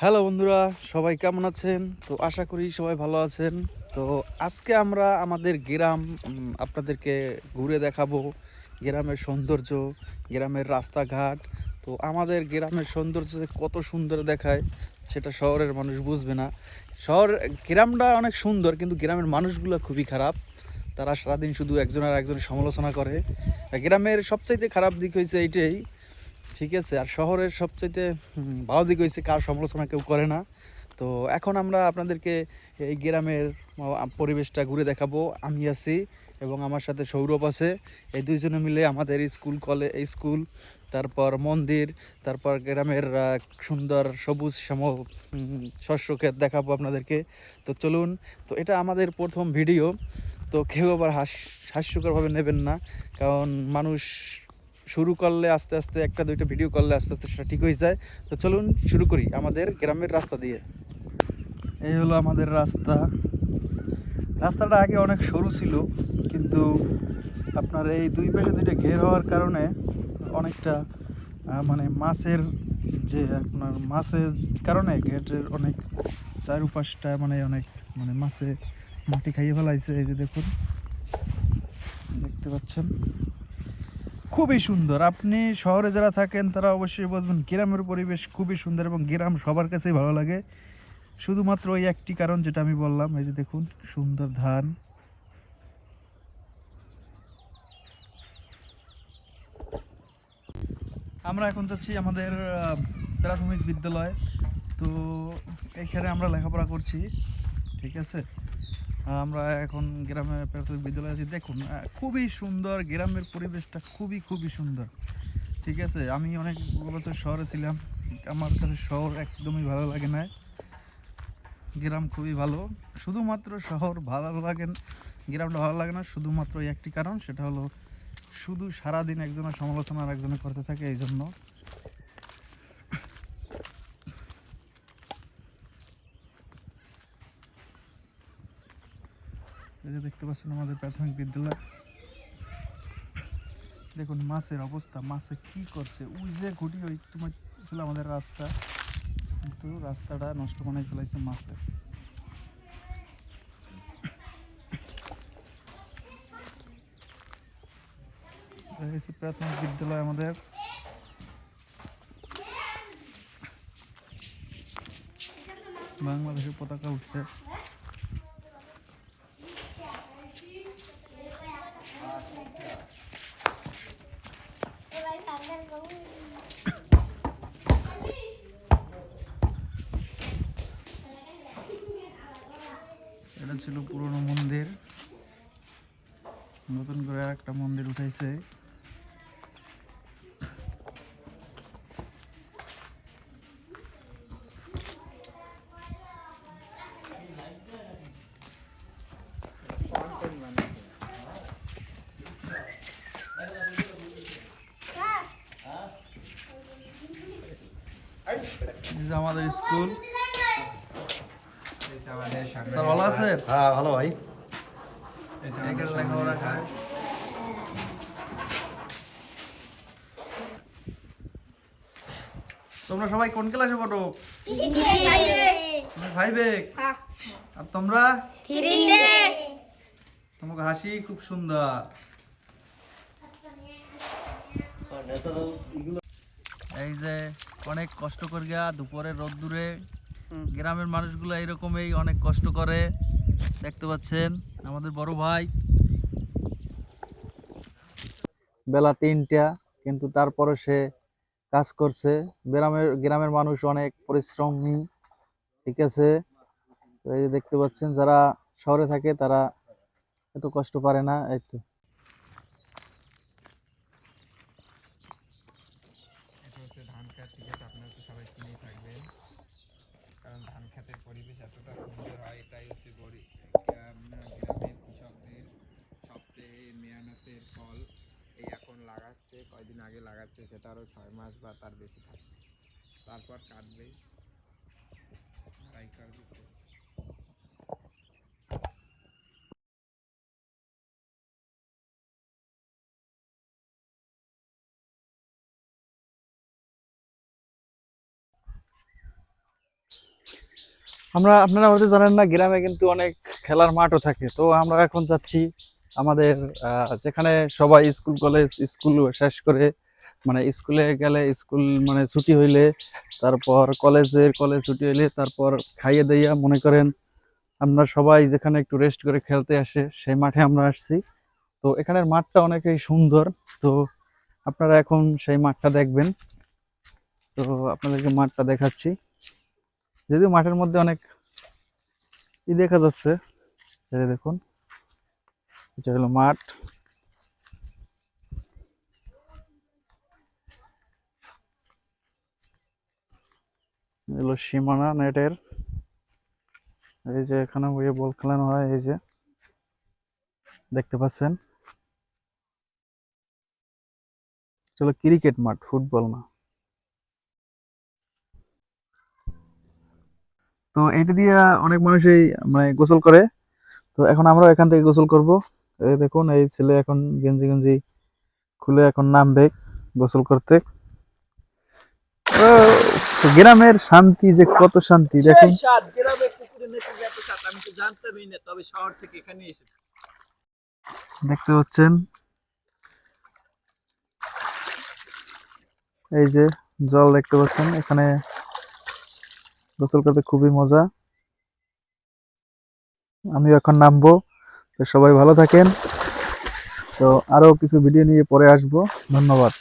Hello বন্ধুরা, সবাই কেমন আছেন? তো আশা করি সবাই ভালো আছেন। তো আজকে আমরা আমাদের গ্রাম আপনাদেরকে ঘুরে দেখাবো গ্রামের সৌন্দর্য, গ্রামের রাস্তাঘাট। তো আমাদের গ্রামের সৌন্দর্য কত সুন্দর দেখায়, সেটা শহরের মানুষ বুঝবে না। শহর, গ্রামটা অনেক সুন্দর, কিন্তু গ্রামের মানুষগুলো খুবই খারাপ। তারা সারাদিন শুধু একজন আর একজনের সমালোচনা করে। গ্রামের সবচাইতে খারাপ দিক হয়েছে এইটাই ঠিক আছে আর শহরের হুম, ভালো দিক হয়েছে কার সমালোচনা কেউ করে না। তো এখন আমরা আপনাদেরকে এই গ্রামের পরিবেশটা ঘুরে দেখাবো। আমি আছি এবং আমার সাথে সৌরভ আছে। এই দুইজনে মিলে আমাদের স্কুল কলে স্কুল তারপর মন্দির তারপর গ্রামের সুন্দর সবুজ শ্যাম শস্য ক্ষেত দেখাবো আপনাদেরকে। তো চলুন তো এটা আমাদের প্রথম ভিডিও। তো কেউ আবার হাস হাস্যকরভাবে নেবেন না কারণ মানুষ শুরু করলে আস্তে আস্তে, একটা দুইটা ভিডিও করলে আস্তে আস্তে সেটা ঠিক হয়ে যায়। তো চলুন শুরু করি আমাদের গ্রামের রাস্তা দিয়ে। এই হলো আমাদের রাস্তা। রাস্তাটা আগে অনেক সরু ছিল, কিন্তু আপনার এই দুই পাশে দুইটা ঘের হওয়ার কারণে অনেকটা মানে মাছের যে আপনার মাছের কারণে ঘেটের অনেক চারুপাশটা মানে অনেক মানে মাছে মাটি খাইয়ে ফেলাইছে। এই যে দেখুন, দেখতে পাচ্ছেন। খুবই সুন্দর। আপনি শহরে যারা থাকেন, তারা অবশ্যই বুঝবেন গ্রামের পরিবেশ খুবই সুন্দর এবং গ্রাম সবার কাছেই ভালো লাগে। শুধুমাত্র ওই একটি কারণ যেটা আমি বললাম, এই যে দেখুন, সুন্দর ধান। আমরা এখন যাচ্ছি আমাদের প্রাথমিক বিদ্যালয়। তো এখানে আমরা লেখাপড়া করছি, ঠিক আছে? আমরা এখন গ্রামে প্রাথমিক বিদ্যালয়ে আছি। দেখুন খুবই সুন্দর গ্রামের পরিবেশটা খুবই খুবই সুন্দর। ঠিক আছে? আমি অনেক বছর শহরে ছিলাম। আমার কাছে শহর একদমই ভালো লাগে না। গ্রাম খুবই ভালো। শুধুমাত্র শহর ভালো লাগে গ্রামটা ভালো লাগে না, শুধুমাত্র একটি কারণ, সেটা হলো শুধু সারাদিন একজনের সমালোচনা আর একজনে করতে থাকে এই জন্য যে দেখতে পাচ্ছেন আমাদের প্রাথমিক বিদ্যালয়। দেখুন মাছের অবস্থা, মাছে কি করছে? ওই যে ঘুটি ওই তোমার ছিল আমাদের রাস্তা। কিন্তু রাস্তাটা নষ্ট করে ফেলাইছে মাছে। প্রাথমিক বিদ্যালয় আমাদের। বাংলাদেশের পতাকা উঠছে। এটা ছিল পুরনো মন্দির। নতুন করে একটা মন্দির উঠাইছে। আমাদের স্কুল। স্যার ভালো আছেন? হ্যাঁ ভালো ভাই। লেখাপড়া করে তোমরা সবাই কোন ক্লাসে পড়ো? ফাইভে আর তোমরা? তোমাকে হাসি খুব সুন্দর। এই যে অনেক কষ্ট করিয়া দুপুরে রোদ্দুরে গ্রামের মানুষগুলো এরকমই অনেক কষ্ট করে। দেখতে পাচ্ছেন আমাদের বড় ভাই। বেলা তিনটা কিন্তু তারপরে সে কাজ করছে। গ্রামের গ্রামের মানুষ অনেক পরিশ্রমী ঠিক আছে? এই যে দেখতে পাচ্ছেন যারা শহরে থাকে তারা এত কষ্ট পারে না এই তো এটা হচ্ছে ধান খেত ঠিক আছে তো থাকবেন কারণ ধান খেতের পরিবেশ এতটা সুন্দর হয়, এটাই হচ্ছে গরিব গ্রাম- গ্রামের কৃষকদের সবচেয়ে মেহনতের ফল, এই এখন লাগাচ্ছে, কয়দিন আগে লাগাচ্ছে সেটা আরও ছয় মাস বা তার বেশি থাকবে। তারপর কাটবে। তাই করবে তো। আমরা, আপনারা হয়তো জানেন না, গ্রামে কিন্তু অনেক খেলার মাঠও থাকে। তো আমরা এখন যাচ্ছি আমাদের যেখানে সবাই স্কুল, কলেজ, স্কুল শেষ করে মানে স্কুলে গেলে স্কুল মানে ছুটি হইলে, তারপর কলেজের, কলেজ ছুটি হইলে তারপর খাইয়ে দিয়া মনে করেন আমরা সবাই যেখানে একটু রেস্ট করে খেলতে আসে, সেই মাঠে আমরা আসছি। তো এখানের মাঠটা অনেকই সুন্দর। তো আপনারা এখন সেই মাঠটা দেখবেন। তো আপনাদেরকে মাঠটা দেখাচ্ছি। যদিও মাঠের মধ্যে অনেক ই দেখা যাচ্ছে দেখুন, এটা হলো মাঠ। এই হলো সীমানা নেটের, এই যে এখানে বইয়ে বল খেলানো হয়, এই যে দেখতে পাচ্ছেন। চলো ক্রিকেট মাঠ, ফুটবল না তো এটা দিয়ে অনেক মানুষই মানে গোসল করে। তো এখন আমরা এখান থেকে গোসল করব। এই দেখুন এই ছেলে এখন গেঞ্জি গেঞ্জি খুলে এখন নামবে গোসল করতে। গ্রামের শান্তি যে কত শান্তি দেখুন। দেখতে পাচ্ছেন? এই যে জল দেখতে পাচ্ছেন এখানে গোসল করতে খুবই মজা। আমি এখন নামবো। তো সবাই ভালো থাকেন। তো আরও কিছু ভিডিও নিয়ে পরে আসব। ধন্যবাদ।